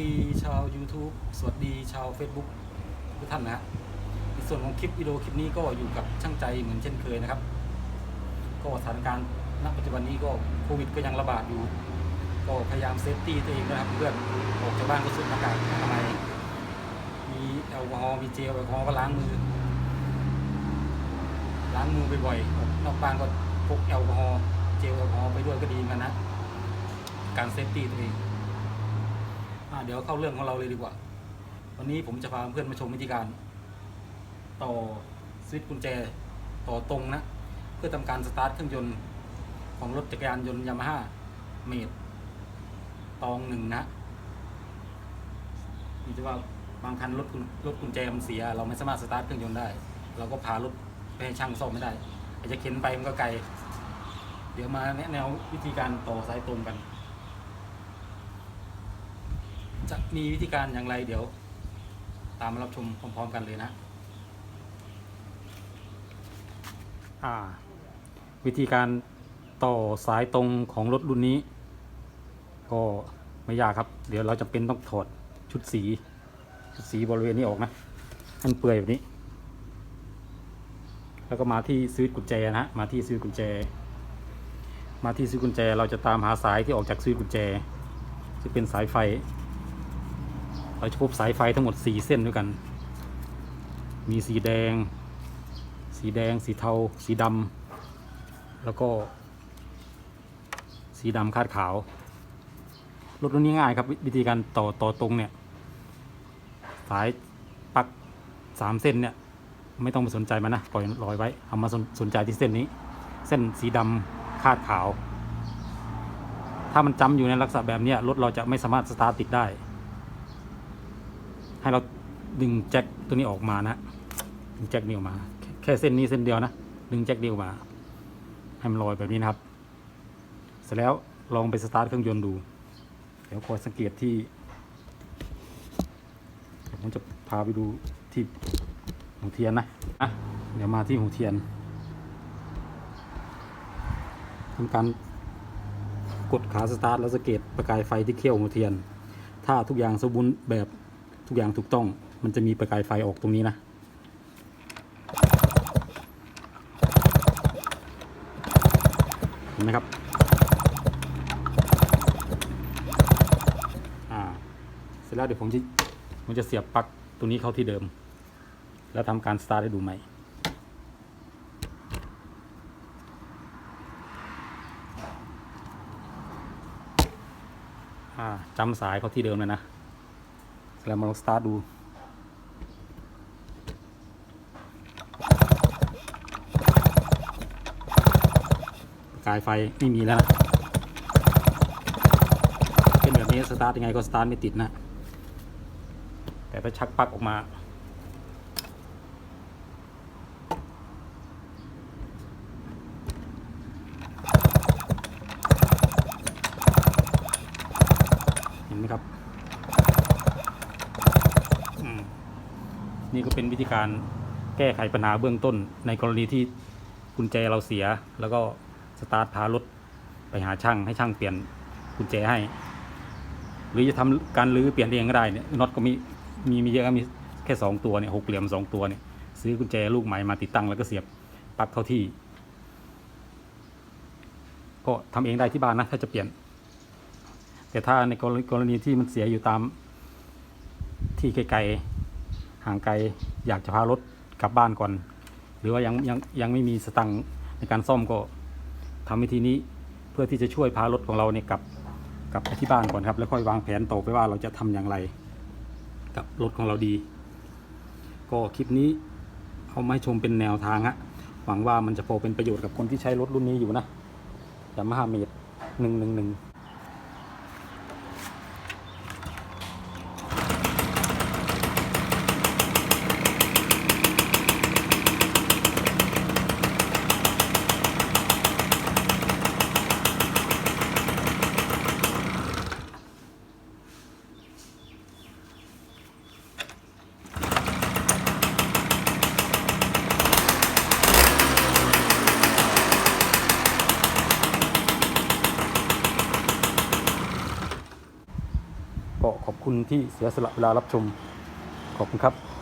ดีชาว YouTube สวัสดีชาว Facebook ทุกท่านนะฮะในส่วนของคลิปวิดีโอคลิปนี้ก็อยู่กับช่างใจเหมือนเช่นเคยนะครับ ก็สถานการณ์ณปัจจุบันนี้ก็โควิดก็ยังระบาดอยู่ ก็พยายามเซฟตี้ตัวเองนะครับเพื่อนออกจากบ้านก็สวมหน้ากากอนามัยมีแอลกอฮอล์มีเจลแอลกอฮอล์ก็ล้างมือ ล้างมือบ่อยๆออกนอกบ้านก็พกแอลกอฮอล์เจลแอลกอฮอล์ไปด้วยก็ดีมันนะ การเซฟตี้ตัวเอง เดี๋ยวเข้าเรื่องของเราเลยดีกว่า วันนี้ผมจะพาเพื่อนมาชมวิธีการ ต่อสวิตช์กุญแจต่อตรงนะ เพื่อทำการสตาร์ทเครื่องยนต์ของรถจักรยานยนต์ยามาฮ่าเมดตองหนึ่งนะนี่จะว่าบางคันรถรถกุญแจมันเสีย เราไม่สามารถสตาร์ทเครื่องยนต์ได้ เราก็พารถไปให้ช่างซ่อมไม่ได้อาจจะเข็นไปมันก็ไกล เดี๋ยวมาแนะแนววิธีการต่อสายตรงกัน จะมีวิธีการอย่างไรเดี๋ยว ตามมารับชมพร้อมๆกันเลยนะอ่า วิธีการต่อสายตรงของรถรุ่นนี้ ก็ไม่ยากครับ เดี๋ยวเราจะเป็นต้องถอดชุดสี ชุดสีบริเวณนี้ออกนะให้มันเปื่อยแบบนี้ แล้วก็มาที่สวิตช์กุญแจนะฮะมาที่สวิตช์กุญแจ มาที่สวิตช์กุญแจเราจะตามหาสายที่ออกจากสวิตช์กุญแจจะเป็นสายไฟ เราจะพบสายไฟทั้งหมด 4 เส้นด้วยกัน มีสีแดง สีแดง สีเทา สีดำ แล้วก็ สีดำคาดขาว รถรุ่นนี้ง่ายครับวิธีการต่อต่อตรงเนี่ย สายปักสามเส้นเนี่ย ไม่ต้องไปสนใจมันนะ ปล่อยลอยไว้ เอามาสนสนใจที่เส้นนี้ เส้นสีดำคาดขาว ถ้ามันจำอยู่ในลักษณะแบบนี้รถเราจะไม่สามารถสตาร์ทติดได้ ให้เราดึงแจ็คตัวนี้ออกมานะดึงแจ็คนี้ออกมา แค่เส้นนี้เส้นเดียวนะ ดึงแจ็คนี้ออกมา ให้มันลอยแบบนี้นะครับ เสร็จแล้วลองไปสตาร์ทเครื่องยนต์ดู เดี๋ยวคอยสังเกตที่ผมจะพาไปดูที่หูเทียนนะอะเดี๋ยวมาที่หูเทียนทำการกดขาสตาร์ทแล้วสังเกตประกายไฟที่เขี้ยวหูเทียน ถ้าทุกอย่างสมบูรณ์แบบ ทุกอย่างถูกต้อง มันจะมีประกายไฟออกตรงนี้นะ เห็นไหมครับอ่าเสร็จแล้วเดี๋ยวผมจะผมจะเสียบปลั๊กตัวนี้เข้าที่เดิม แล้วทำการสตาร์ทให้ดูใหม่อ่าจำสายเข้าที่เดิมเลยนะ แล้วมาลองสตาร์ทดูกายไฟไม่มีแล้ว เป็นแบบนี้สตาร์ทยังไงก็สตาร์ทไม่ติดนะ แต่ถ้าชักปลั๊กออกมา เห็นไหมครับอืม นี่ก็เป็นวิธีการแก้ไขปัญหาเบื้องต้น ในกรณีที่กุญแจเราเสีย แล้วก็สตาร์ทพารถไปหาช่างให้ช่างเปลี่ยนกุญแจให้ หรือจะทำการรื้อเปลี่ยนเองก็ได้เนี่ยน็อตก็มีมีมีเยอะมีแค่สองตัวเนี่ยหกเหลี่ยมสองตัวเนี่ยซื้อกุญแจลูกใหม่มาติดตั้งแล้วก็เสียบปลั๊กเข้าที่ ก็ทำเองได้ที่บ้านนะถ้าจะเปลี่ยน แต่ถ้าในกรณีกรณีที่มันเสียอยู่ตามที่ไกลๆ ห่างไกลอยากจะพารถกลับบ้านก่อน หรือว่ายังยังยังไม่มีสตังค์ในการซ่อมก็ทำวิธีนี้เพื่อที่จะช่วยพารถของเราเนี่ยกลับกลับไปที่บ้านก่อนครับ แล้วค่อยวางแผนต่อไปว่าเราจะทำอย่างไรกับรถของเราดี ก็คลิปนี้เอามาให้ชมเป็นแนวทางฮะหวังว่ามันจะพอเป็นประโยชน์กับคนที่ใช้รถรุ่นนี้อยู่นะยามาฮ่าเมดหนึ่งหนึ่งหนึ่ง ขอบคุณที่เสียสละเวลารับชม ขอบคุณครับ